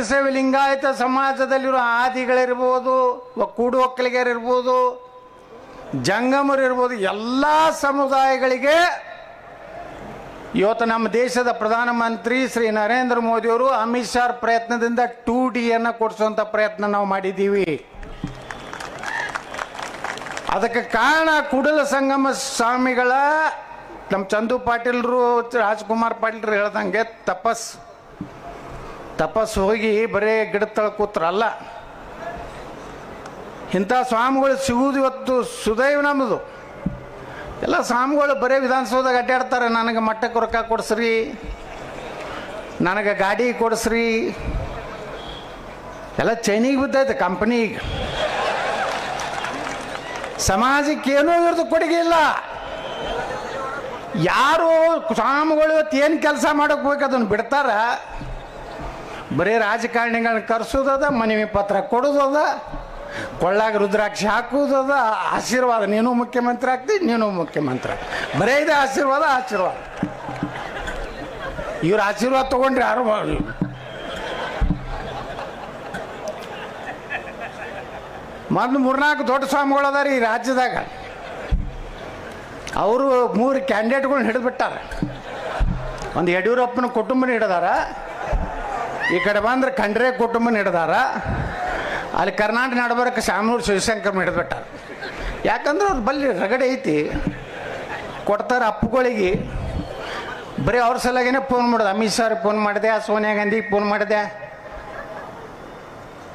ವೀರಶೈವ ಲಿಂಗಾಯತ ಸಮಾಜದಲ್ಲಿರೋ ಆದಿಗಳಿರ್ಬೋದು ಕೂಡು ಒಕ್ಕಲಿಗರಿರ್ಬೋದು ಜಂಗಮರು ಇರ್ಬೋದು ಎಲ್ಲ ಸಮುದಾಯಗಳಿಗೆ ಇವತ್ತು ನಮ್ಮ ದೇಶದ ಪ್ರಧಾನಮಂತ್ರಿ ಶ್ರೀ ನರೇಂದ್ರ ಮೋದಿಯವರು ಅಮಿತ್ ಶಾ ಪ್ರಯತ್ನದಿಂದ ಟೂ ಡಿಯನ್ನು ಕೊಡಿಸುವಂಥ ಪ್ರಯತ್ನ ನಾವು ಮಾಡಿದ್ದೀವಿ. ಅದಕ್ಕೆ ಕಾರಣ ಕುಡಲ ಸಂಗಮ ಸ್ವಾಮಿಗಳ, ನಮ್ಮ ಚಂದು ಪಾಟೀಲ್ರು, ರಾಜ್ಕುಮಾರ್ ಪಾಟೀಲ್ರು ಹೇಳ್ದಂಗೆ ತಪಸ್. ತಪಸ್ ಹೋಗಿ ಬರೇ ಗಿಡದ ತಳ ಕೂತ್ರಲ್ಲ ಇಂಥ ಸ್ವಾಮಿಗಳು ಸಿಗುವುದು ಇವತ್ತು ಸುದೈವ ನಮ್ಮದು ಎಲ್ಲ ಸ್ವಾಮಿಗಳು ಬರೇ ವಿಧಾನಸೌಧದಾಗ ಅಡ್ಡಾಡ್ತಾರೆ, ನನಗೆ ಮಟ್ಟಕ್ಕೆ ರೊಕ್ಕ ಕೊಡಿಸ್ರಿ, ನನಗೆ ಗಾಡಿ ಕೊಡಿಸ್ರಿ. ಎಲ್ಲ ಚೈನಿಗೆ ಬಿದ್ದೈತೆ ಕಂಪ್ನಿಗೆ. ಸಮಾಜಕ್ಕೆ ಏನೂ ಇವ್ರದ್ದು ಕೊಡುಗೆ ಇಲ್ಲ. ಯಾರು ಸ್ವಾಮಿಗಳು ಇವತ್ತು ಏನು ಕೆಲಸ ಮಾಡೋಕೆ ಹೋಗಿ ಅದನ್ನು ಬಿಡ್ತಾರ? ಬರೀ ರಾಜಕಾರಣಿಗಳನ್ನ ಕರ್ಸೋದದ, ಮನವಿ ಪತ್ರ ಕೊಡೋದದ, ಕೊಳ್ಳಾಗ ರುದ್ರಾಕ್ಷಿ ಹಾಕುವುದದ ಆಶೀರ್ವಾದ. ನೀನು ಮುಖ್ಯಮಂತ್ರಿ ಆಗ್ತಿ, ನೀನು ಮುಖ್ಯಮಂತ್ರಿ ಬರೇ ಇದೆ ಆಶೀರ್ವಾದ ಆಶೀರ್ವಾದ. ಇವ್ರ ಆಶೀರ್ವಾದ ತಗೊಂಡ್ರೆ ಯಾರು ಮೊದಲು ಮೂರ್ನಾಲ್ಕು ದೊಡ್ಡ ಸ್ವಾಮಿಗಳು ಅದಾರ ಈ ರಾಜ್ಯದಾಗ. ಅವರು ಮೂರು ಕ್ಯಾಂಡಿಡೇಟ್ಗಳನ್ನ ಹಿಡಿದ್ಬಿಟ್ಟಾರ. ಒಂದು ಯಡಿಯೂರಪ್ಪನ ಕುಟುಂಬನ ಹಿಡಿದಾರ. ಈ ಕಡೆ ಬಂದ್ರೆ ಖಂಡ್ರೆ ಕುಟುಂಬ ಹಿಡ್ದಾರ ಅಲ್ಲಿ ಕರ್ನಾಟಕ ನಡಬರಕ್ಕೆ ಶಾಮನೂರು ಶಿವಶಂಕರ್ ಹಿಡಿದ್ಬಿಟ್ಟಾರ ಯಾಕಂದ್ರೆ ಅವ್ರು ಬಲ್ಲಿ ರಗಡೆ ಐತಿ. ಕೊಡ್ತಾರೆ ಅಪ್ಪುಗಳಿಗೆ. ಬರೀ ಅವ್ರ ಸಲಗೇನೆ ಫೋನ್ ಮಾಡೋದು. ಅಮಿತ್ ಶಾ ಫೋನ್ ಮಾಡಿದೆ, ಸೋನಿಯಾ ಗಾಂಧಿಗೆ ಫೋನ್ ಮಾಡಿದೆ,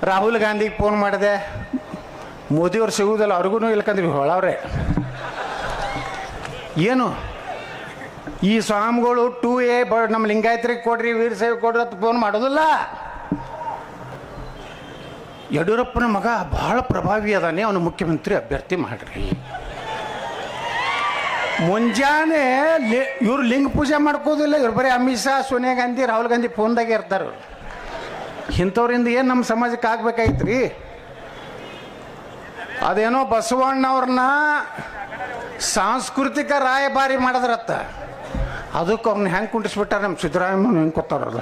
ರಾಹುಲ್ ಗಾಂಧಿಗೆ ಫೋನ್ ಮಾಡಿದೆ. ಮೋದಿಯವ್ರು ಸಿಗುವುದಿಲ್ಲ ಅವ್ರಿಗೂ ಇಲ್ಕಂದ್ವಿ ಹೊಳವ್ರೆ. ಏನು? ಈ ಸ್ವಾಮಿಗಳು ಟು ಎ ನಮ್ಮ ಲಿಂಗಾಯತ್ರಿಗೆ ಕೊಡ್ರಿ ವೀರಶೈವ ಕೊಡ್ರಿ ಅಂತ ಫೋನ್ ಮಾಡೋದಿಲ್ಲ. ಯಡಿಯೂರಪ್ಪನ ಮಗ ಬಹಳ ಪ್ರಭಾವಿ ಅದಾನೆ, ಅವನು ಮುಖ್ಯಮಂತ್ರಿ ಅಭ್ಯರ್ಥಿ ಮಾಡ್ರಿ. ಮುಂಜಾನೆ ಇವ್ರು ಲಿಂಗ ಪೂಜೆ ಮಾಡ್ಕೋದಿಲ್ಲ, ಇವ್ರು ಬರೀ ಅಮಿತ್ ಶಾ, ಸೋನಿಯಾ ಗಾಂಧಿ, ರಾಹುಲ್ ಗಾಂಧಿ ಫೋನ್ದಾಗೆ ಇರ್ತಾರೆ. ಇಂಥವ್ರಿಂದ ಏನು ನಮ್ಮ ಸಮಾಜಕ್ಕೆ ಆಗ್ಬೇಕಾಯ್ತ್ರಿ? ಅದೇನೋ ಬಸವಣ್ಣವ್ರನ್ನ ಸಾಂಸ್ಕೃತಿಕ ರಾಯಭಾರಿ ಮಾಡಿದ್ರತ್ತ. ಅದಕ್ಕೆ ಅವ್ರನ್ನ ಹೆಂಗೆ ಕುಂಡಿಸ್ಬಿಟ್ಟಾರೆ ನಮ್ಮ ಸಿದ್ದರಾಮಯ್ಯ ಹೆಂಗೆ ಅದು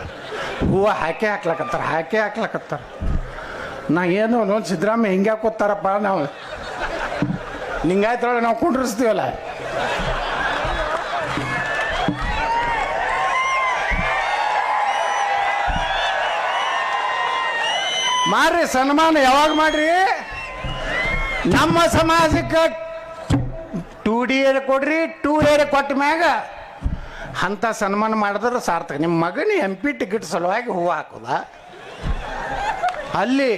ಹೂವು ಹಾಕೇ ಹಾಕ್ಲಕತ್ತಾರೆ ಹಾಕೇ ಹಾಕ್ಲಕತ್ತಾರೆ. ನಾ ಏನು ನೋಡಿ ಸಿದ್ದರಾಮಯ್ಯ ಹಿಂಗೆ ಕೂತಾರಪ್ಪ ನಾವು. ನಿಂಗಾಯ್ತೊಳಗೆ ನಾವು ಕುಂಡ್ರಿಸ್ತೀವಲ್ಲ? ಮಾಡ್ರಿ ಸನ್ಮಾನ ಯಾವಾಗ ಮಾಡ್ರಿ? ನಮ್ಮ ಸಮಾಜಕ್ಕೆ ಟೂ ಡಿ ಏರ್ ಕೊಡ್ರಿ ಟೂ ಏರ್ ಕೊಟ್ಟ ಮ್ಯಾಗ ಅಂಥ ಸನ್ಮಾನ ಮಾಡಿದ್ರೆ ಸಾರ್ಥಕ. ನಿಮ್ಮ ಮಗನ ಎಂ ಪಿ ಟಿಕೆಟ್ ಸಲುವಾಗಿ ಹೂವು ಹಾಕೋದ? ಅಲ್ಲಿ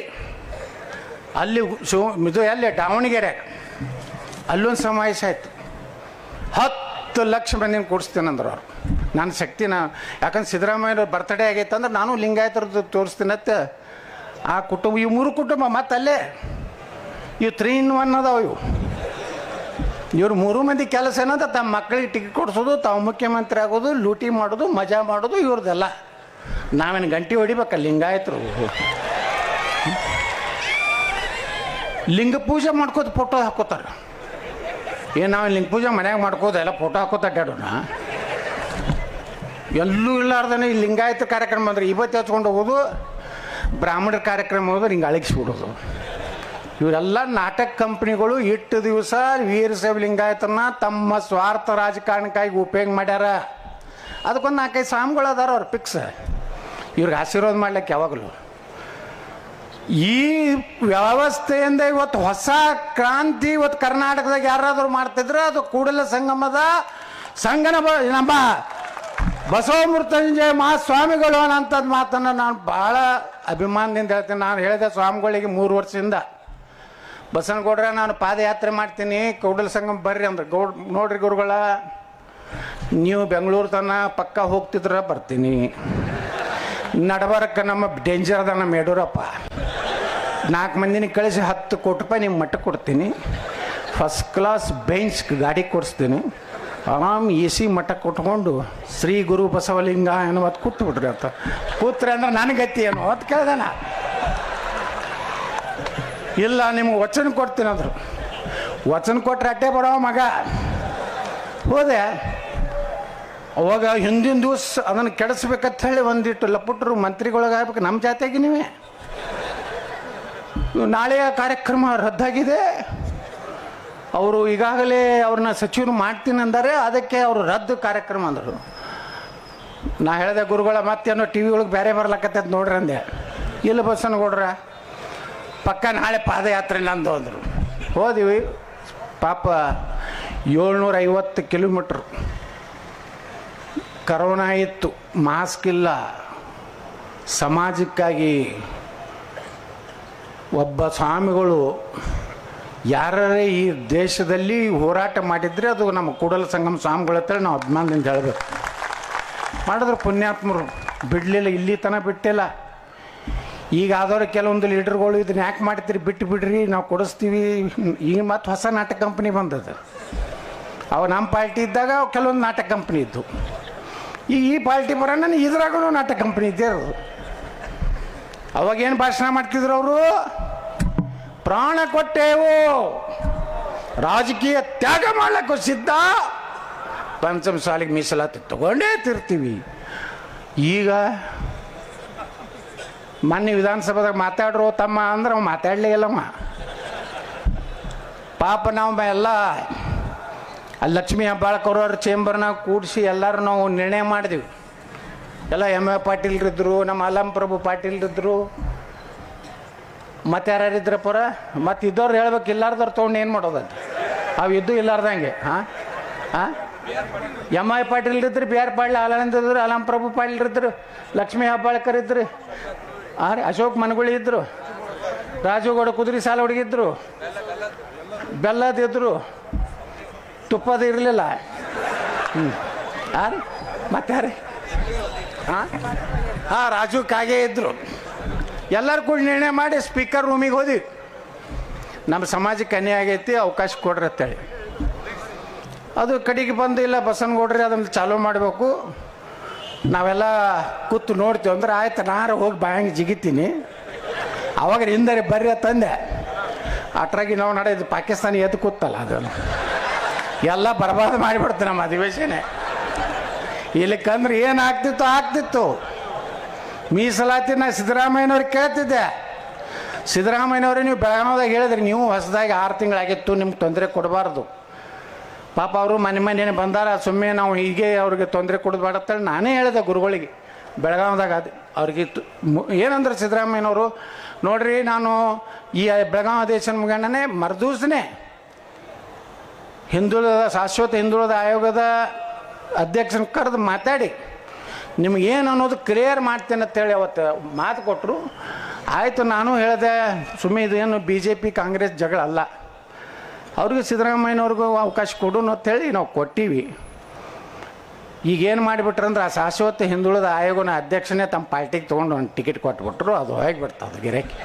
ಅಲ್ಲಿ ಶಿವ ಇದು ಎಲ್ಲಿ? ದಾವಣಗೆರೆ. ಅಲ್ಲೊಂದು ಸಮಾವೇಶ ಆಯ್ತು. ಹತ್ತು ಲಕ್ಷ ಮಂದಿನ ಕೂಡಿಸ್ತೀನಂದ್ರು ಅವ್ರು. ನನ್ನ ಶಕ್ತಿನ, ಯಾಕಂದ್ರೆ ಸಿದ್ದರಾಮಯ್ಯ ಬರ್ತಡೇ ಆಗೈತೆ ಅಂದ್ರೆ ನಾನು ಲಿಂಗಾಯತರದ್ದು ತೋರಿಸ್ತೀನತ್ತ ಆ ಕುಟುಂಬ ಈ ಮೂರು ಕುಟುಂಬ ಮತ್ತಲ್ಲೇ ಇವು ತ್ರೀ ಇನ್ ಒನ್ ಅದಾವ ಇವು. ಇವ್ರು ಮೂರು ಮಂದಿ ಕೆಲಸ ಏನಂತ ತಮ್ಮ ಮಕ್ಕಳಿಗೆ ಟಿಕೆಟ್ ಕೊಡಿಸೋದು, ತಾವು ಮುಖ್ಯಮಂತ್ರಿ ಆಗೋದು, ಲೂಟಿ ಮಾಡೋದು, ಮಜಾ ಮಾಡೋದು, ಇವ್ರದ್ದೆಲ್ಲ. ನಾವೇನು ಗಂಟೆ ಹೊಡಿಬೇಕ? ಲಿಂಗಾಯತರು. ಲಿಂಗ ಪೂಜೆ ಮಾಡ್ಕೋತ ಫೋಟೋ ಹಾಕೋತಾರೆ. ಏನು ನಾವು ಲಿಂಗ ಪೂಜೆ ಮನ್ಯಾಗ ಮಾಡ್ಕೋದು ಎಲ್ಲ ಫೋಟೋ ಹಾಕೋತ ಅಡ್ಡಾಡೋಣ ಎಲ್ಲೂ ಇಲ್ಲಾರ್ದನೆ ಈ ಲಿಂಗಾಯತ ಕಾರ್ಯಕ್ರಮ ಅಂದರೆ ಇವತ್ತು ಹಚ್ಕೊಂಡು ಹೋಗೋದು ಬ್ರಾಹ್ಮಣರ ಕಾರ್ಯಕ್ರಮ ಹೋದ್ರೆ ಹಿಂಗೆ ಅಳಗಿಸ್ಬಿಡೋದು. ಇವರೆಲ್ಲ ನಾಟಕ ಕಂಪ್ನಿಗಳು ಇಟ್ಟು ದಿವಸ ವೀರಶೈವ ಲಿಂಗಾಯತನ ತಮ್ಮ ಸ್ವಾರ್ಥ ರಾಜಕಾರಣಕ್ಕಾಗಿ ಉಪಯೋಗ ಮಾಡ್ಯಾರ. ಅದಕ್ಕೊಂದು ನಾಲ್ಕೈದು ಸ್ವಾಮಿಗಳು ಅದಾರ ಅವ್ರು ಫಿಕ್ಸ್ ಇವ್ರಿಗೆ ಆಶೀರ್ವಾದ ಮಾಡ್ಲಿಕ್ಕೆ ಯಾವಾಗಲೂ. ಈ ವ್ಯವಸ್ಥೆಯಿಂದ ಇವತ್ತು ಹೊಸ ಕ್ರಾಂತಿ ಇವತ್ತು ಕರ್ನಾಟಕದಾಗ ಯಾರಾದರೂ ಮಾಡ್ತಿದ್ರೆ ಅದು ಕೂಡಲ ಸಂಗಮದ ಸಂಗನ ನಮ್ಮ ಬಸವ ಮಾ ಸ್ವಾಮಿಗಳು ಅನ್ನೋಂಥದ್ದು ಮಾತನ್ನು ನಾನು ಭಾಳ ಅಭಿಮಾನದಿಂದ ಹೇಳ್ತೀನಿ. ನಾನು ಹೇಳಿದೆ ಸ್ವಾಮಿಗಳಿಗೆ ಮೂರು ವರ್ಷದಿಂದ ಬಸವನಗೌಡ್ರ ನಾನು ಪಾದಯಾತ್ರೆ ಮಾಡ್ತೀನಿ. ಕೌಡಲ್ ಸಂಗಮ್ ಬರ್ರಿ ಅಂದ್ರೆ. ಗೌಡ್, ನೋಡ್ರಿ ಗುರುಗಳ, ನೀವು ಬೆಂಗಳೂರು ತನ ಪಕ್ಕ ಹೋಗ್ತಿದ್ರ ಬರ್ತೀನಿ. ನಡಬರಕ್ಕೆ ನಮ್ಮ ಡೇಂಜರ್ ಅದ ನಮ್ಮ ಯಡಿಯೂರಪ್ಪ. ನಾಲ್ಕು ಮಂದಿನ ಕಳಿಸಿ ಹತ್ತು ಕೋಟಿ ರೂಪಾಯಿ ನಿಮ್ಮ ಮಟ್ಟ ಕೊಡ್ತೀನಿ. ಫಸ್ಟ್ ಕ್ಲಾಸ್ ಬೆಂಚ್ ಗಾಡಿ ಕೊಡಿಸ್ತೀನಿ. ಆರಾಮ್ ಎ ಸಿ ಮಠ ಕೊಟ್ಕೊಂಡು ಶ್ರೀ ಗುರು ಬಸವಲಿಂಗ ಅನ್ನೋದು ಕೂತ್ಬಿಟ್ರಿ ಅಂತ. ಕೂತ್ರೆ ಅಂದ್ರೆ ನನಗೆ ಗತಿ ಏನು? ಅಂತ ಕೇಳ್ದೆ ನಾ ಇಲ್ಲ, ನಿಮ್ಗೆ ವಚನ ಕೊಡ್ತೀನಿ ಅಂದರು. ವಚನ ಕೊಟ್ಟರೆ ಅಟ್ಟೆ ಬರೋ ಮಗ. ಹೋದೆ. ಅವಾಗ ಹಿಂದಿನ ದಿವಸ ಅದನ್ನು ಕೆಡಿಸ್ಬೇಕಂತ ಹೇಳಿ ಒಂದಿಟ್ಟು ಲಪುಟ್ರು ಮಂತ್ರಿಗೊಳಗಾಗ್ಬೇಕು. ನಮ್ಮ ಜಾತಿಯಾಗಿ ನೀವೇ. ನಾಳೆಯ ಕಾರ್ಯಕ್ರಮ ರದ್ದಾಗಿದೆ. ಅವರು ಈಗಾಗಲೇ ಅವ್ರನ್ನ ಸಚಿವರು ಮಾಡ್ತೀನಿ ಅಂದರೆ, ಅದಕ್ಕೆ ಅವರು ರದ್ದು ಕಾರ್ಯಕ್ರಮ ಅಂದರು. ನಾ ಹೇಳಿದೆ, ಗುರುಗಳ, ಮತ್ತೇನೋ ಟಿ ವಿ ಒಳಗೆ ಬೇರೆ ಬರ್ಲಾಕತ್ತೈತೆ ನೋಡ್ರಿ ಅಂದೆ. ಇಲ್ಲ ಬಸ್ಸನ್ನು ಕೊಡ್ರ ಪಕ್ಕ ನಾಳೆ ಪಾದಯಾತ್ರೆ ನಂದು ಅಂದರು. ಹೋದಿವಿ. ಪಾಪ ಏಳ್ನೂರ ಐವತ್ತು ಕಿಲೋಮೀಟ್ರ್. ಕರೋನಾ ಇತ್ತು, ಮಾಸ್ಕ್ ಇಲ್ಲ. ಸಮಾಜಕ್ಕಾಗಿ ಒಬ್ಬ ಸ್ವಾಮಿಗಳು ಯಾರೇ ಈ ದೇಶದಲ್ಲಿ ಹೋರಾಟ ಮಾಡಿದರೆ ಅದು ನಮ್ಮ ಕೂಡಲ ಸಂಗಮ ಸ್ವಾಮಿಗಳ ಹತ್ರ ನಾವು ಅಭಿಮಾನದಿಂದ ಹೇಳಬೇಕು. ಮಾಡಿದ್ರು ಪುಣ್ಯಾತ್ಮರು. ಬಿಡಲಿಲ್ಲ, ಇಲ್ಲಿ ತನಕ ಬಿಟ್ಟಿಲ್ಲ. ಈಗ ಆದವ್ರು ಕೆಲವೊಂದು ಲೀಡರ್ಗಳು ಇದನ್ನ ಯಾಕೆ ಮಾಡ್ತೀರಿ? ಬಿಟ್ಟು ಬಿಡ್ರಿ, ನಾವು ಕೊಡಿಸ್ತೀವಿ. ಈಗ ಮತ್ತು ಹೊಸ ನಾಟಕ ಕಂಪ್ನಿ ಬಂದದ. ಅವು ನಮ್ಮ ಪಾರ್ಟಿ ಇದ್ದಾಗ ಕೆಲವೊಂದು ನಾಟಕ ಕಂಪ್ನಿ ಇದ್ದು. ಈಗ ಈ ಪಾರ್ಟಿ ಬರೋಣ ಇದ್ರಾಗೂ ನಾಟಕ ಕಂಪ್ನಿ ಇದ್ದೇ ಇರೋದು. ಅವಾಗೇನು ಭಾಷಣ ಮಾಡ್ತಿದ್ರು ಅವರು? ಪ್ರಾಣ ಕೊಟ್ಟೆವು. ರಾಜಕೀಯ ತ್ಯಾಗ ಮಾಡ್ಲಿಕ್ಕೂ ಸಿದ್ಧ. ಪಂಚಮ ಸಾಲಿಗೆ ಮೀಸಲಾತಿ ತಗೊಂಡೇ ತಿರ್ತೀವಿ. ಈಗ ಮೊನ್ನೆ ವಿಧಾನಸಭಾದಾಗ ಮಾತಾಡ್ರು ತಮ್ಮ ಅಂದ್ರೆ ಅವ ಮಾತಾಡಲೇ ಇಲ್ಲಮ್ಮ ಪಾಪ ನಾವು ಎಲ್ಲ ಲಕ್ಷ್ಮೀ ಹೆಬ್ಬಾಳ್ಕರವ್ರ ಚೇಂಬರ್ನಾಗ ಕೂಡಿಸಿ ಎಲ್ಲರೂ ನಾವು ನಿರ್ಣಯ ಮಾಡಿದ್ವಿ. ಎಲ್ಲ ಎಂ ಎ ಪಾಟೀಲ್ರಿದ್ರು, ನಮ್ಮ ಅಲಂ ಪ್ರಭು ಪಾಟೀಲ್ರಿದ್ರು, ಮತ್ತೆ ಯಾರ್ಯಾರಿದ್ರ ಪರ? ಮತ್ತೆ ಇದ್ದವ್ರು ಹೇಳ್ಬೇಕು ಇಲ್ಲಾರ್ದವ್ರು ತೊಗೊಂಡು ಏನು ಮಾಡೋದಂತ ಅವು ಇದ್ದು ಇಲ್ಲಾರ್ದಂಗೆ ಹಾಂ ಹಾಂ ಎಂ ಐ ಪಾಟೀಲ್ ಇದ್ರೆ ಬಿ ಆರ್ ಪಾಟೀಲ್ ಆನಂದ್ ಇದ್ರು ಅಲಂ ಪ್ರಭು ಪಾಟೀಲ್ ಇದ್ರು ಲಕ್ಷ್ಮೀ ಹಬ್ಬಾಳ್ಕರ್ ಇದ್ರು. ಆ ರೀ ಅಶೋಕ್ ಮನಗುಳಿ ಇದ್ದರು ರಾಜುಗೌಡ ಕುದುರೆ ಸಾಲ ಹುಡುಗಿದ್ರು. ಬೆಲ್ಲದಿದ್ರು ತುಪ್ಪದ ಇರಲಿಲ್ಲ. ಹ್ಞೂ ಹಾಂ ರೀ ಮತ್ತೆ ರೀ ಹಾಂ ಹಾಂ ರಾಜು ಕಾಗೆ ಇದ್ದರು ಎಲ್ಲರೂ ಕೂಡ ನಿರ್ಣಯ ಮಾಡಿ ಸ್ಪೀಕರ್ ರೂಮಿಗೆ ಹೋದ್ವಿ. ನಮ್ಮ ಸಮಾಜಕ್ಕೆ ಅನ್ಯಾಯ ಆಗೈತಿ, ಅವಕಾಶ ಕೊಡ್ರಿ ಅಂತೇಳಿ. ಅದು ಕಡೆಗೆ ಬಂದು, ಇಲ್ಲ ಬಸವನಗೌಡ್ರಿ ಅದನ್ನು ಚಾಲೂ ಮಾಡಬೇಕು. ನಾವೆಲ್ಲ ಕೂತು ನೋಡ್ತೀವಿ ಅಂದ್ರೆ ಆಯ್ತು ನಾರು ಹೋಗಿ ಬಾಯಂಗೆ ಜಿಗಿತೀನಿ. ಅವಾಗ ಹಿಂದರೆ ಬರ್ರಿ ತಂದೆ ಅಟ್ರಾಗಿ ನಾವು ನಡೆದು ಪಾಕಿಸ್ತಾನ ಎದ್ದು ಕೂತಲ್ಲ ಅದನ್ನು. ಎಲ್ಲ ಬರ್ಬಾರ್ದು ಮಾಡಿಬಿಡ್ತು ನಮ್ಮ ಅಧಿವೇಶನ. ಇಲ್ಲಕ್ಕಂದ್ರೆ ಏನು ಆಗ್ತಿತ್ತು. ಆಗ್ತಿತ್ತು ಮೀಸಲಾತಿ ನಾ ಸಿದ್ದರಾಮಯ್ಯನವ್ರಿಗೆ ಕೇಳ್ತಿದ್ದೆ. ಸಿದ್ದರಾಮಯ್ಯನವ್ರೆ, ನೀವು ಬೆಳಗಾವದಾಗ ಹೇಳಿದ್ರಿ, ನೀವು ಹೊಸದಾಗಿ ಆರು ತಿಂಗಳಾಗಿತ್ತು, ನಿಮ್ಗೆ ತೊಂದರೆ ಕೊಡಬಾರ್ದು. ಪಾಪ ಅವರು ಮನೆ ಮನೆ ಬಂದಾರ ಸುಮ್ಮನೆ ನಾವು ಹೀಗೆ ಅವ್ರಿಗೆ ತೊಂದರೆ ಕೊಡೋದು ನಾನೇ ಹೇಳಿದೆ ಗುರುಗಳಿಗೆ. ಬೆಳಗಾವದಾಗ ಅದು ಅವ್ರಿಗೆ ಏನಂದ್ರೆ ಸಿದ್ದರಾಮಯ್ಯನವರು, ನೋಡ್ರಿ ನಾನು ಈ ಬೆಳಗಾವಿ ಅಧಿವೇಶನ ಮುಗಿಯಣ್ಣನೇ ಮರ್ದೂಸನೇ. ಹಿಂದುಳಿದ, ಶಾಶ್ವತ ಹಿಂದುಳಿದ ಆಯೋಗದ ಅಧ್ಯಕ್ಷನ ಕರೆದು ಮಾತಾಡಿ. ನಿಮಗೇನು ಅನ್ನೋದು ಕ್ಲಿಯರ್ ಮಾಡ್ತೇನೆ ಅಂತೇಳಿ ಅವತ್ತು ಮಾತು ಕೊಟ್ಟರು ಆಯಿತು, ನಾನು ಹೇಳಿದೆ ಸುಮ್ಮನೆ ಇದೇನು ಬಿ ಜೆ ಪಿ ಕಾಂಗ್ರೆಸ್ ಜಗಳ ಅಲ್ಲ. ಅವ್ರಿಗೆ ಸಿದ್ದರಾಮಯ್ಯನವ್ರಿಗೂ ಅವಕಾಶ ಕೊಡೋಣ ಅಂತೇಳಿ ನಾವು ಕೊಟ್ಟೀವಿ. ಈಗ ಏನು ಮಾಡಿಬಿಟ್ರಂದ್ರೆ ಆ ಶಾಶ್ವತ ಹಿಂದುಳಿದ ಆಯೋಗನ ಅಧ್ಯಕ್ಷನೇ ತಮ್ಮ ಪಾರ್ಟಿಗೆ ತೊಗೊಂಡು ಒಂದು ಟಿಕೆಟ್ ಕೊಟ್ಬಿಟ್ರು, ಅದು ಹೋಗಿಬಿಡ್ತದೆ ಗಿರಕ್ಕೆ.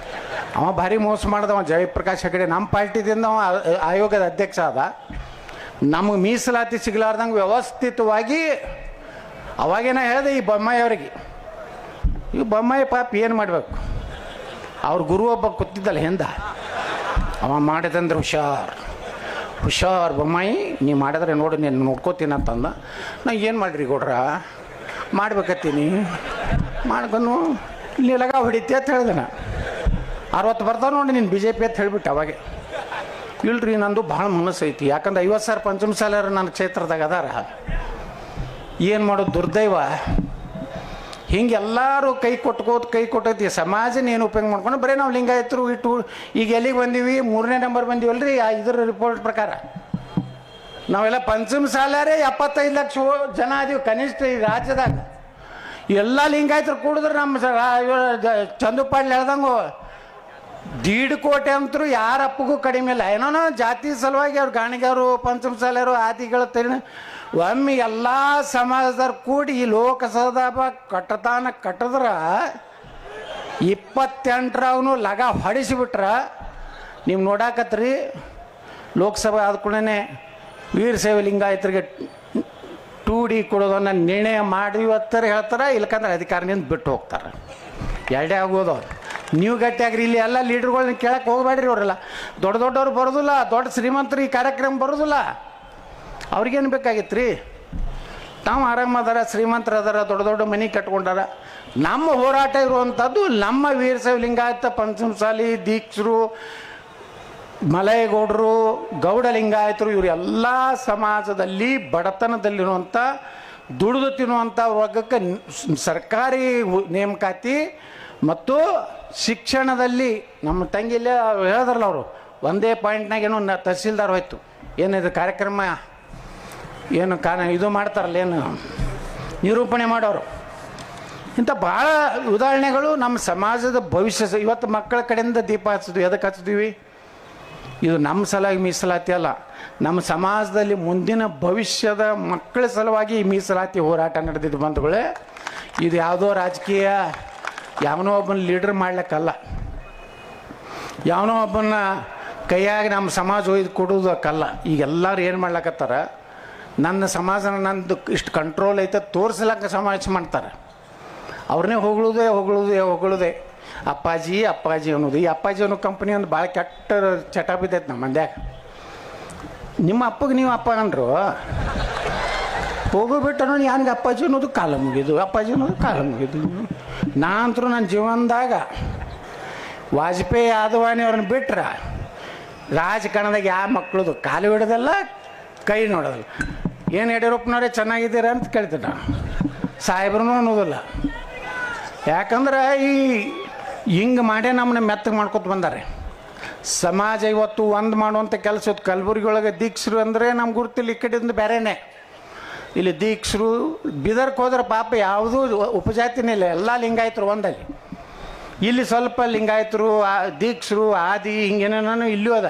ಅವ ಭಾರಿ ಮೋಸ ಮಾಡ್ದವ ಜಯಪ್ರಕಾಶ್ ಹೆಗಡೆ ನಮ್ಮ ಪಾರ್ಟಿದಿಂದ ಅವ ಆಯೋಗದ ಅಧ್ಯಕ್ಷ ಅದ ನಮಗೆ ಮೀಸಲಾತಿ ಸಿಗಲಾರ್ದಂಗೆ ವ್ಯವಸ್ಥಿತವಾಗಿ ಅವಾಗೇನ ಹೇಳಿದೆ ಈ ಬೊಮ್ಮಾಯಿ ಅವರಿಗೆ. ಈ ಬೊಮ್ಮಾಯಿ ಪಾಪ ಏನು ಮಾಡಬೇಕು? ಅವ್ರ ಗುರು ಒಬ್ಬ ಕೂತಿದ್ದಲ್ಲ ಹಿಂದ. ಅವ ಮಾಡಿದಂದ್ರೆ ಹುಷಾರ್. ಹುಷಾರ್ ಬೊಮ್ಮಾಯಿ, ನೀ ಮಾಡಿದ್ರೆ ನೋಡಿ, ನೀನು ನೋಡ್ಕೋತೀನಿ ಅಂತಂದ. ನಾ ಏನು ಮಾಡ್ರಿ ಗೌಡ್ರ? ಮಾಡ್ಬೇಕತ್ತೀನಿ. ಮಾಡ್ಕೊಂಡು ಲಗ ಹೊಡಿತಿ ಅಂತ ಹೇಳಿದೆ ನಾ. ಅರವತ್ತು ಬರ್ತಾವ ನೋಡಿ ನೀನು ಬಿ ಜೆ ಪಿ ಅಂತ ಹೇಳಿಬಿಟ್ಟು ಅವಾಗೆ. ಇಲ್ರಿ, ನಂದು ಭಾಳ ಮನಸ್ಸು ಐತಿ ಯಾಕಂದ್ರೆ ಐವತ್ತು ಸಾವಿರ ಪಂಚಮ ಸಾಲರ ನನ್ನ ಕ್ಷೇತ್ರದಾಗ ಅದಾರ. ಏನು ಮಾಡೋದು ದುರ್ದೈವ? ಹಿಂಗೆ ಎಲ್ಲರೂ ಕೈ ಕೊಟ್ಕೋತ ಕೈ ಕೊಟ್ಟೈತಿ. ಸಮಾಜನ ಏನು ಉಪಯೋಗ ಮಾಡ್ಕೊಂಡು ಬರೀ ನಾವು ಲಿಂಗಾಯತರು, ಇಟ್ಟು, ಈಗ ಎಲ್ಲಿಗೆ ಬಂದೀವಿ? ಮೂರನೇ ನಂಬರ್ ಬಂದೀವಲ್ರಿ? ಆ ಇದ್ರ ರಿಪೋರ್ಟ್ ಪ್ರಕಾರ. ನಾವೆಲ್ಲ ಪಂಚಮ ಸಾಲಾರೇ ಎಪ್ಪತ್ತೈದು ಲಕ್ಷ ಜನ ಅದೀವಿ ಕನಿಷ್ಠ ಈ ರಾಜ್ಯದಾಗ. ಎಲ್ಲ ಲಿಂಗಾಯತರು ಕೂಡಿದ್ರೆ ನಮ್ಮ ಚಂದುಪಾಡ್ಲಿ ಹೇಳ್ದಂಗು. ದೀಡ್ ಕೋಟೆ ಅಂತರೂ ಯಾರ ಅಪ್ಪಗೂ ಕಡಿಮೆ ಇಲ್ಲ. ಏನೋ ಜಾತಿ ಸಲುವಾಗಿ ಅವ್ರು ಗಾಣಿಗರು, ಪಂಚಮ ಸಾಲರು ಆದಿಗಳ ತರಿ ಒಮ್ಮೆ ಎಲ್ಲ ಸಮಾಜದವ್ರು ಕೂಡಿ ಈ ಲೋಕಸಭಾ ಕಟ್ಟತಾನ ಕಟ್ಟಿದ್ರ ಇಪ್ಪತ್ತೆಂಟರವನು ಲಗ ಹೊಡಿಸಿಬಿಟ್ರ. ನೀವು ನೋಡಾಕತ್ರಿ, ಲೋಕಸಭೆ ಆದ ಕೂಡಲೇ ಸೇವೆ ಲಿಂಗಾಯತರಿಗೆ ಟೂ ಡಿ ಕೊಡೋದನ್ನು ನಿರ್ಣಯ ಮಾಡಿ ಇವತ್ತರ ಹೇಳ್ತಾರೆ, ಇಲ್ಕಂದ್ರೆ ಅಧಿಕಾರದಿಂದ ಬಿಟ್ಟು ಹೋಗ್ತಾರೆ. ಎರಡೇ ಆಗೋದು ನೀವು ಗಟ್ಟಿಯಾಗ್ರಿ, ಇಲ್ಲಿ ಎಲ್ಲ ಲೀಡ್ರ್ಗಳನ್ನ ಕೇಳಕ್ಕೆ ಹೋಗಬೇಡ್ರಿ ಅವರೆಲ್ಲ. ದೊಡ್ಡ ದೊಡ್ಡವ್ರು ಬರೋದಿಲ್ಲ, ದೊಡ್ಡ ಶ್ರೀಮಂತರು ಈ ಕಾರ್ಯಕ್ರಮ ಬರೋದಿಲ್ಲ. ಅವ್ರಿಗೇನು ಬೇಕಾಗಿತ್ತು ರೀ ತಾವು ಆರಾಮದಾರ ಶ್ರೀಮಂತರ ಅದಾರ, ದೊಡ್ಡ ದೊಡ್ಡ ಮನೆ ಕಟ್ಕೊಂಡಾರ. ನಮ್ಮ ಹೋರಾಟ ಇರುವಂಥದ್ದು ನಮ್ಮ ವೀರಶೈವ ಲಿಂಗಾಯತ ಪಂಚಮಸಾಲಿ, ದೀಕ್ಷರು, ಮಲಯಗೌಡರು ಗೌಡ ಲಿಂಗಾಯತರು ಇವರು ಎಲ್ಲ ಸಮಾಜದಲ್ಲಿ ಬಡತನದಲ್ಲಿರುವಂಥ, ದುಡಿದು ತಿನ್ನುವಂಥ ವರ್ಗಕ್ಕೆ ಸರ್ಕಾರಿ ನೇಮಕಾತಿ ಮತ್ತು ಶಿಕ್ಷಣದಲ್ಲಿ ನಮ್ಮ ತಂಗಿಲೇ ಹೇಳಿದ್ರಲ್ಲ ಅವರು, ಒಂದೇ ಪಾಯಿಂಟ್ನಾಗ ಏನೋ ತಹಸೀಲ್ದಾರ್ ಹೋಯ್ತು. ಏನಿದು ಕಾರ್ಯಕ್ರಮ? ಏನು ಕಾನ ಇದು ಮಾಡ್ತಾರಲ್ಲ ಏನು? ನಿರೂಪಣೆ ಮಾಡೋರು. ಇಂಥ ಭಾಳ ಉದಾಹರಣೆಗಳು ನಮ್ಮ ಸಮಾಜದ ಭವಿಷ್ಯ ಇವತ್ತು ಮಕ್ಕಳ ಕಡೆಯಿಂದ ದೀಪ ಹಚ್ಚಿದ್ವಿ. ಎದಕ್ಕೆ ಹಚ್ಚಿದ್ವಿ? ಇದು ನಮ್ಮ ಸಲುವಾಗಿ ಮೀಸಲಾತಿ ಅಲ್ಲ. ನಮ್ಮ ಸಮಾಜದಲ್ಲಿ ಮುಂದಿನ ಭವಿಷ್ಯದ ಮಕ್ಕಳ ಸಲುವಾಗಿ ಈ ಮೀಸಲಾತಿ ಹೋರಾಟ ನಡೆದಿದ್ದು ಬಂಧುಗಳೇ, ಇದು ಯಾವುದೋ ರಾಜಕೀಯ, ಯಾವನೋ ಒಬ್ಬನ ಲೀಡರ್ ಮಾಡ್ಲಿಕ್ಕಲ್ಲ. ಯಾವನೋ ಒಬ್ಬನ ಕೈಯಾಗಿ ನಮ್ಮ ಸಮಾಜ ಒಯ್ದು ಕೊಡೋದಕ್ಕಲ್ಲ ಈಗ ಎಲ್ಲರೂ ಏನು ಮಾಡ್ಲಕತ್ತಾರ? ನನ್ನ ಸಮಾಜನ ನಂದು ಇಷ್ಟು ಕಂಟ್ರೋಲ್ ಐತೆ, ತೋರಿಸ್ಲಕ್ಕ ಸಮಾಜ ಮಾಡ್ತಾರೆ. ಅವ್ರನ್ನೇ ಹೊಗಳುದೇ ಹೊಗಳುದೇ ಹೊಗಳುದೇ. ಅಪ್ಪಾಜಿ ಅಪ್ಪಾಜಿ ಅನ್ನೋದು. ಈ ಅಪ್ಪಾಜಿ ಅನ್ನೋ ಕಂಪ್ನಿ ಒಂದು ಭಾಳ ಕೆಟ್ಟ ಚಟ ಬಿದ್ದೈತೆ ನಮ್ಮ ಮಂದ್ಯಾಗ ನಿಮ್ಮ ಅಪ್ಪಗೆ ನೀವು ಅಪ್ಪ ಅಂದರು ಹೋಗೋಬಿಟ್ಟು ನೋಡಿ ಯಾನಿಗೆ ಅಪ್ಪಾಜಿ ಅನ್ನೋದು? ಕಾಲ ಮುಗಿದು. ಅಪ್ಪಾಜಿ ಅನ್ನೋದು ಕಾಲ ಮುಗಿದು. ನಾ ನನ್ನ ಜೀವನದಾಗ ವಾಜಪೇಯಿ, ಆದವಾನಿ ಅವ್ರನ್ನ ಬಿಟ್ರೆ ರಾಜಕಾರಣದಾಗ ಯಾವ ಮಕ್ಕಳದು ಕಾಲು ಹಿಡೋದಲ್ಲ ಕೈ ನೋಡೋದಿಲ್ಲ. ಏನು ಯಡಿಯೂರಪ್ಪನವ್ರೆ ಚೆನ್ನಾಗಿದ್ದೀರ ಅಂತ ಕೇಳ್ತೀನಿ ನಾನು. ಸಾಹೇಬ್ರೂ ಅನ್ನೋದಿಲ್ಲ. ಯಾಕಂದ್ರೆ ಈ ಹಿಂಗೆ ಮಾಡೇ ನಮ್ಮನ್ನ ಮೆತ್ತಗೆ ಮಾಡ್ಕೊತ ಬಂದಾರೆ. ಸಮಾಜ ಇವತ್ತು ಒಂದು ಮಾಡುವಂಥ ಕೆಲಸ ಇತ್ತು. ಕಲಬುರ್ಗಿ ಒಳಗೆ ದೀಕ್ಷರು ಅಂದರೆ ನಮ್ಮ ಗುರುತಿಲ್ಲ, ಈ ಕಡೆಯಿಂದ ಬೇರೆನೇ ಇಲ್ಲಿ ದೀಕ್ಷರು ಬಿದರ್ಕ್ ಹೋದ್ರೆ ಪಾಪ ಯಾವುದೂ ಉಪಜಾತಿನೇ ಇಲ್ಲ. ಎಲ್ಲ ಲಿಂಗಾಯತರು ಒಂದಲ್ಲಿ ಇಲ್ಲಿ ಸ್ವಲ್ಪ ಲಿಂಗಾಯಿತರು ದೀಕ್ಷರು, ಆದಿ ಹಿಂಗೇನೇನೋ ಇಲ್ಲೂ ಅದ.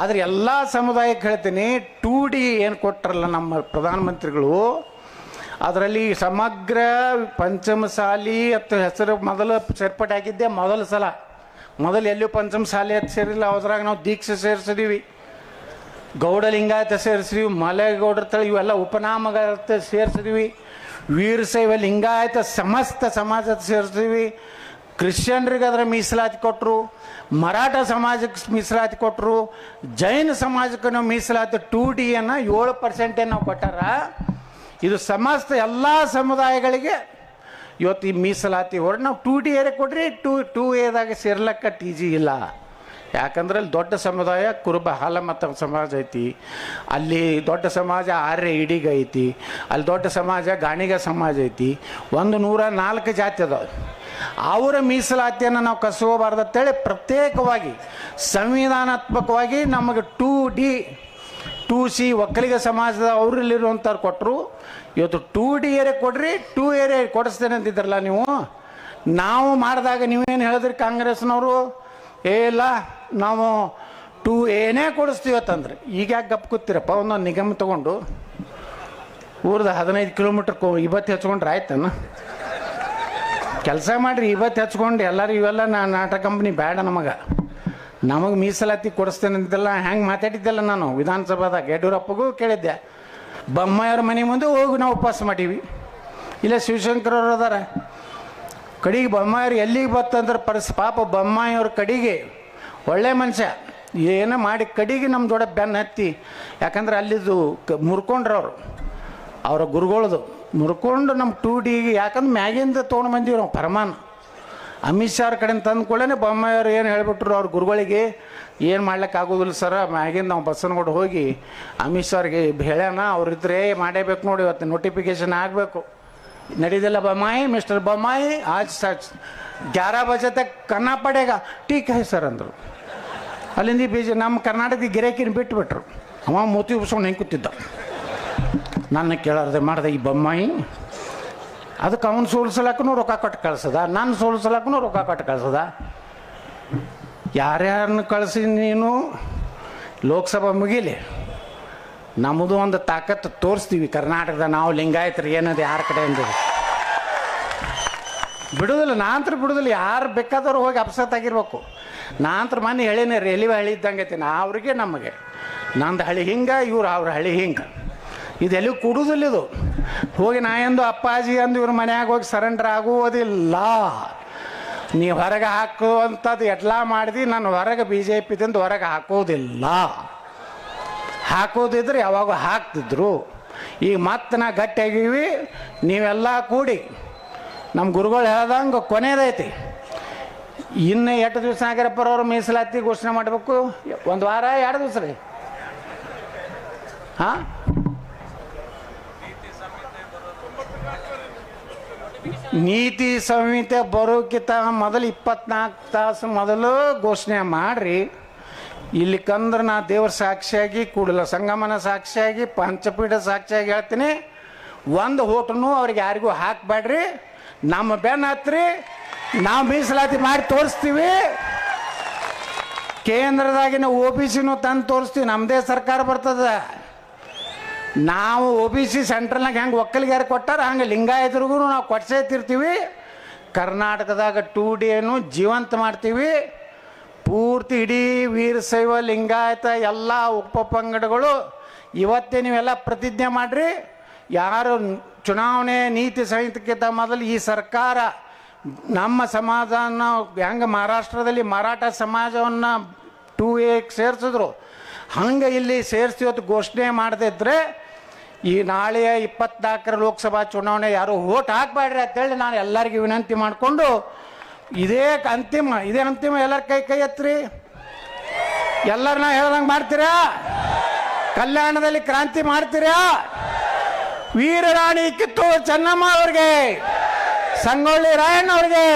ಆದರೆ ಎಲ್ಲ ಸಮುದಾಯಕ್ಕೆ ಹೇಳ್ತೀನಿ ಟೂ ಡಿ ಏನು ಕೊಟ್ಟರಲ್ಲ ನಮ್ಮ ಪ್ರಧಾನಮಂತ್ರಿಗಳು, ಅದರಲ್ಲಿ ಸಮಗ್ರ, ಪಂಚಮಸಾಲಿ ಅಥವಾ ಹೆಸರು ಮೊದಲು ಸೇರ್ಪಡೆ ಆಗಿದ್ದೆ ಮೊದಲ ಸಲ. ಮೊದಲು ಎಲ್ಲೂ ಪಂಚಮಸಾಲಿ ಅಂತ ಸೇರಿಲ್ಲ, ಅದ್ರಾಗ ನಾವು ದೀಕ್ಷೆ ಸೇರಿಸಿದೀವಿ. ಗೌಡ ಲಿಂಗಾಯತ ಸೇರಿಸಿದ್ವಿ, ಮಲೆಗೌಡರ ತಳಿ ಇವೆಲ್ಲ ಉಪನಾಮಗಳ ಸೇರಿಸಿದ್ವಿ. ವೀರಶೈವ ಲಿಂಗಾಯತ ಸಮಸ್ತ ಸಮಾಜದ ಸೇರಿಸಿದ್ವಿ. ಕ್ರಿಶ್ಚಿಯನ್ರಿಗೆ ಅದರ ಮೀಸಲಾತಿ ಕೊಟ್ಟರು ಮರಾಠ ಸಮಾಜಕ್ಕೆ ಮೀಸಲಾತಿ ಕೊಟ್ಟರು ಜೈನ ಸಮಾಜಕ್ಕೆ ನಾವು ಮೀಸಲಾತಿ ಟೂ ಡಿಯನ್ನು ಏಳು ಪರ್ಸೆಂಟೇ ನಾವು ಕೊಟ್ಟಾರ. ಇದು ಸಮಸ್ತ ಎಲ್ಲ ಸಮುದಾಯಗಳಿಗೆ ಇವತ್ತು ಈ ಮೀಸಲಾತಿ ಹೊರ ನಾವು ಟೂ ಡಿ ಏರಿಯಾ ಕೊಡ್ರಿ ಟೂ ಟೂ ಎದಾಗ ಸೇರ್ಲಕ್ಕ ಟಿ ಜಿ ಇಲ್ಲ. ಯಾಕಂದ್ರೆ ಅಲ್ಲಿ ದೊಡ್ಡ ಸಮುದಾಯ ಕುರುಬ ಹಾಲಮತ ಸಮಾಜ ಐತಿ. ಅಲ್ಲಿ ದೊಡ್ಡ ಸಮಾಜ ಆರ್ಯ ಇಡಿಗ ಐತಿ. ಅಲ್ಲಿ ದೊಡ್ಡ ಸಮಾಜ ಗಾಣಿಗ ಸಮಾಜ ಐತಿ. ಒಂದು ನೂರ ನಾಲ್ಕು ಜಾತಿ ಅದಾವೆ. ಅವರ ಮೀಸಲಾತಿಯನ್ನು ನಾವು ಕಸ್ಕೋಬಾರ್ದು ಅಂತೇಳಿ ಪ್ರತ್ಯೇಕವಾಗಿ, ಸಂವಿಧಾನಾತ್ಮಕವಾಗಿ ನಮಗೆ two D, two C Vokkaliga ಸಮಾಜದ ಅವರಲ್ಲಿರುವಂಥವ್ರು ಕೊಟ್ಟರು ಇವತ್ತು ಟೂ ಡಿ ಏರಿಯಾ ಕೊಡ್ರಿ, ಟೂ ಏರಿಯಾ ಕೊಡಿಸ್ತೇನೆ ಅಂತಿದ್ರಲ್ಲ ನೀವು. ನಾವು ಮಾಡಿದಾಗ ನೀವೇನು ಹೇಳಿದ್ರಿ ಕಾಂಗ್ರೆಸ್ನವರು? ಏ ಇಲ್ಲ, ನಾವು ಟೂ ಏನೇ ಕೊಡಿಸ್ತೀವಿ ಅಂತಂದ್ರೆ. ಈಗ ಯಾಕೆ ಗಪ್ ಕೂತಿರಪ್ಪ? ಒಂದೊಂದು ನಿಗಮ ತಗೊಂಡು ಊರ್ದು ಹದಿನೈದು ಕಿಲೋಮೀಟ್ರ್ ಇವತ್ತು ಹೆಚ್ಕೊಂಡ್ರೆ ಆಯ್ತನ? ಕೆಲಸ ಮಾಡಿರಿ, ಇವತ್ತು ಹೆಚ್ಕೊಂಡು ಎಲ್ಲರೂ ಇವೆಲ್ಲ ನಾ ನಾಟಕ ಕಂಪ್ನಿ ಬೇಡ ನಮಗೆ. ನಮಗೆ ಮೀಸಲಾತಿ ಕೊಡಿಸ್ತೇನೆ ಅಂತೆಲ್ಲ ಹೆಂಗೆ ಮಾತಾಡಿದ್ದೆಲ್ಲ ನಾನು? ವಿಧಾನಸಭಾದಾಗ ಯಡಿಯೂರಪ್ಪಗೂ ಕೇಳಿದ್ದೆ. ಬೊಮ್ಮಾಯವ್ರ ಮನೆ ಮುಂದೆ ಹೋಗಿ ನಾವು ಉಪವಾಸ ಮಾಡೀವಿ. ಇಲ್ಲ ಶಿವಶಂಕರ್ ಅದಾರ. ಕಡೆಗೆ ಬೊಮ್ಮಾಯಿಯವ್ರು ಎಲ್ಲಿಗೆ ಬತ್ತಂದ್ರೆ ಪರಸ್ ಪಾಪ ಬೊಮ್ಮಾಯಿಯವ್ರ ಕಡಿಗೆ. ಒಳ್ಳೆ ಮನುಷ್ಯ. ಏನೋ ಮಾಡಿ ಕಡಿಗೆ ನಮ್ಮ ದೊಡ್ಡ ಬೆನ್ನು ಹತ್ತಿ. ಯಾಕಂದ್ರೆ ಅಲ್ಲಿದ್ದು ಕ ಮುರ್ಕೊಂಡ್ರು ಅವರು ಗುರುಗಳದು. ಮುರ್ಕೊಂಡು ನಮ್ಮ ಟೂ ಡಿಗೆ ಯಾಕಂದ್ರೆ ಮ್ಯಾಗಿಂದ ತೊಗೊಂಡು ಬಂದೀವಿ ನಾವು ಪರಮಾನ. ಅಮಿತ್ ಶಾ ಕಡೆಯಿಂದ ತಂದು ಕೂಡಲೇ ಬೊಮ್ಮಾಯಿಯವ್ರು ಏನು ಹೇಳ್ಬಿಟ್ರು ಅವ್ರ ಗುರುಗಳಿಗೆ, ಏನು ಮಾಡ್ಲಿಕ್ಕೆ ಆಗೋದಿಲ್ಲ ಸರ್, ಮ್ಯಾಗಿಂದ ನಾವು ಬಸ್ಸನ್ಕೊಂಡು ಹೋಗಿ ಅಮಿತ್ ಶಾ ಅವ್ರಿಗೆ ಹೇಳ್ಯಾನ ಅವ್ರಿದ್ರೆ ಮಾಡೇಬೇಕು ನೋಡಿ, ಇವತ್ತು ನೋಟಿಫಿಕೇಶನ್ ಆಗಬೇಕು. ನಡೀದಿಲ್ಲ ಬೊಮ್ಮಾಯಿ, ಮಿಸ್ಟರ್ ಬೊಮ್ಮಾಯಿ ಆಜ್ ಸಚ್ ಗ್ಯಾರ ಬಜೆ ತಕ್ ಕನ್ನ ಪಡೆಗ. ಟೀಕ್ ಹೈ ಸರ್ ಅಂದರು. ಅಲ್ಲಿಂದ ಬೀಜ ನಮ್ಮ ಕರ್ನಾಟಕದ ಗಿರಾಕಿನ ಬಿಟ್ಬಿಟ್ರು. ಅವ ಮೂತಿ ಉಬ್ಸ್ಕೊಂಡು ಹೆಂಗೆ ಕೂತಿದ್ದ. ನನ್ನ ಕೇಳಾರ್ದೆ ಮಾಡ್ದೆ ಈ ಬೊಮ್ಮಾಯಿ. ಅದಕ್ಕೆ ಅವನು ಸೋಲ್ಸಲಕ್ಕೂ ರೊಕ್ಕ ಕೊಟ್ಟು ಕಳ್ಸದ. ನಾನು ಸೋಲ್ಸಲಕ್ಕೂ ರೊಕ್ಕ ಕೊಟ್ಟು ಕಳ್ಸದ. ಯಾರ್ಯಾರನ್ನ ಕಳಿಸಿ ನೀನು? ಲೋಕಸಭಾ ಮುಗೀಲಿ. ನಮ್ಮದು ಒಂದು ತಾಕತ್ತು ತೋರಿಸ್ತೀವಿ. ಕರ್ನಾಟಕದ ನಾವು ಲಿಂಗಾಯತರು ಏನದು ಯಾರ ಕಡೆ ಅಂದಿದೆ ಬಿಡುದಿಲ್ಲ ನಾಂತ್ರ ಬಿಡುದಿಲ್ಲ. ಯಾರು ಬೇಕಾದವ್ರು ಹೋಗಿ ಅಪ್ಸತ್ ಆಗಿರ್ಬೇಕು. ನಾಂತ್ರ ಮನೆ ಹೇಳಿನೇ ರೇಲಿವೆ ಹಳಿ ಇದ್ದಂಗೆ ಐತಿ. ನಾ ಅವ್ರಿಗೆ ನಮಗೆ. ನಂದು ಹಳಿ ಹಿಂಗೆ, ಇವ್ರು ಅವ್ರ ಹಳಿ ಹಿಂಗೆ. ಇದೆಲ್ಲಿ ಕೂಡುದಿಲ್ಲ ಇದು. ಹೋಗಿ ನಾ ಎಂದು ಅಪ್ಪಾಜಿ ಅಂದು ಇವ್ರ ಮನೆಯಾಗ ಹೋಗಿ ಸರೆಂಡರ್ ಆಗುವುದಿಲ್ಲ. ನೀ ಹೊರಗೆ ಹಾಕುವಂಥದ್ದು ಎಲ್ಲ ಮಾಡಿದಿ, ನಾನು ಹೊರಗೆ ಬಿ ಜೆ ಪಿದಿಂದ ಹೊರಗೆ ಹಾಕೋದಿಲ್ಲ ಹಾಕೋದಿದ್ರೆ ಯಾವಾಗ ಹಾಕ್ತಿದ್ರು. ಈಗ ಮತ್ತೆ ನಾ ಗಟ್ಟಿಯಾಗೀವಿ, ನೀವೆಲ್ಲ ಕೂಡಿ. ನಮ್ಮ ಗುರುಗಳು ಹೇಳ್ದಂಗೆ ಕೊನೆಯದೈತಿ ಇನ್ನು ಎಷ್ಟು ದಿವಸ ನಾಗರಪ್ಪರವ್ರು ಮೀಸಲಾತಿ ಘೋಷಣೆ ಮಾಡಬೇಕು? ಒಂದು ವಾರ, ಎರಡು ದಿವಸ ರೀ. ಹಾಂ? ನೀತಿ ಸಂಹಿತೆ ಬರೋಕ್ಕಿಂತ ಮೊದಲು ಇಪ್ಪತ್ನಾಲ್ಕು ತಾಸು ಮೊದಲು ಘೋಷಣೆ ಮಾಡ್ರಿ. ಇಲ್ಲಿ ಕಂದ್ರೆ ನಾ ದೇವ್ರ ಸಾಕ್ಷಿಯಾಗಿ, ಕೂಡಲ ಸಂಗಮನ ಸಾಕ್ಷಿಯಾಗಿ, ಪಂಚಪೀಠ ಸಾಕ್ಷಿಯಾಗಿ ಹೇಳ್ತೀನಿ. ಒಂದು ಹೋಟನು ಅವ್ರಿಗೆ ಯಾರಿಗೂ ಹಾಕಬೇಡ್ರಿ. ನಮ್ಮ ಬೆನ್ನ ಹತ್ರಿ. ನಾವು ಮೀಸಲಾತಿ ಮಾಡಿ ತೋರಿಸ್ತೀವಿ. ಕೇಂದ್ರದಾಗಿನ ಓ ಬಿ ಸಿನೂ ತಂದು ತೋರಿಸ್ತೀವಿ. ನಮ್ಮದೇ ಸರ್ಕಾರ ಬರ್ತದೆ. ನಾವು ಒ ಬಿ ಸಿ ಸೆಂಟ್ರಲ್ನಾಗ ಹೆಂಗೆ ಒಕ್ಕಲಿಗಾರ ಕೊಟ್ಟಾರ, ಹಂಗೆ ಲಿಂಗಾಯತರಿಗೂ ನಾವು ಕೊಡ್ಸೇತಿರ್ತೀವಿ ಕರ್ನಾಟಕದಾಗ ಟೂ ಡಿಯನ್ನು ಜೀವಂತ ಮಾಡ್ತೀವಿ. ಪೂರ್ತಿ ಇಡೀ ವೀರಶೈವ ಲಿಂಗಾಯತ ಎಲ್ಲ ಉಪಪಂಗಡಗಳು ಇವತ್ತೇ ನೀವೆಲ್ಲ ಪ್ರತಿಜ್ಞೆ ಮಾಡಿರಿ. ಯಾರು ಚುನಾವಣೆ ನೀತಿ ಸಂಹಿತೆಗಿಂತ ಮೊದಲು ಈ ಸರ್ಕಾರ ನಮ್ಮ ಸಮಾಜನ ಹೆಂಗೆ ಮಹಾರಾಷ್ಟ್ರದಲ್ಲಿ ಮರಾಠ ಸಮಾಜವನ್ನು ಟೂ ಏಕ್ ಸೇರಿಸಿದ್ರು. ಹಂಗೆ ಇಲ್ಲಿ ಸೇರಿಸಿ ಇವತ್ತು ಘೋಷಣೆ ಮಾಡದಿದ್ರೆ ಈ ನಾಳೆಯ ಇಪ್ಪತ್ನಾಲ್ಕರ ಲೋಕಸಭಾ ಚುನಾವಣೆ ಯಾರು ಓಟ್ ಹಾಕ್ಬೇಡ್ರಿ ಅಂತೇಳಿ ನಾನು ಎಲ್ಲರಿಗೂ ವಿನಂತಿ ಮಾಡಿಕೊಂಡು ಇದೇ ಅಂತಿಮ ಇದೇ ಅಂತಿಮ ಎಲ್ಲರ ಕೈ ಕೈ ಎತ್ತ್ರಿ ಎಲ್ಲರ ನಾ ಹೇಳ್ದಂಗೆ ಮಾಡ್ತೀರಾ? ಕಲ್ಯಾಣದಲ್ಲಿ ಕ್ರಾಂತಿ ಮಾಡ್ತೀರಾ? ವೀರರಾಣಿ ಕಿತ್ತೂರು ಚೆನ್ನಮ್ಮ ಅವ್ರಿಗೆ, ಸಂಗೊಳ್ಳಿ ರಾಯಣ್ಣ ಅವ್ರಿಗೆ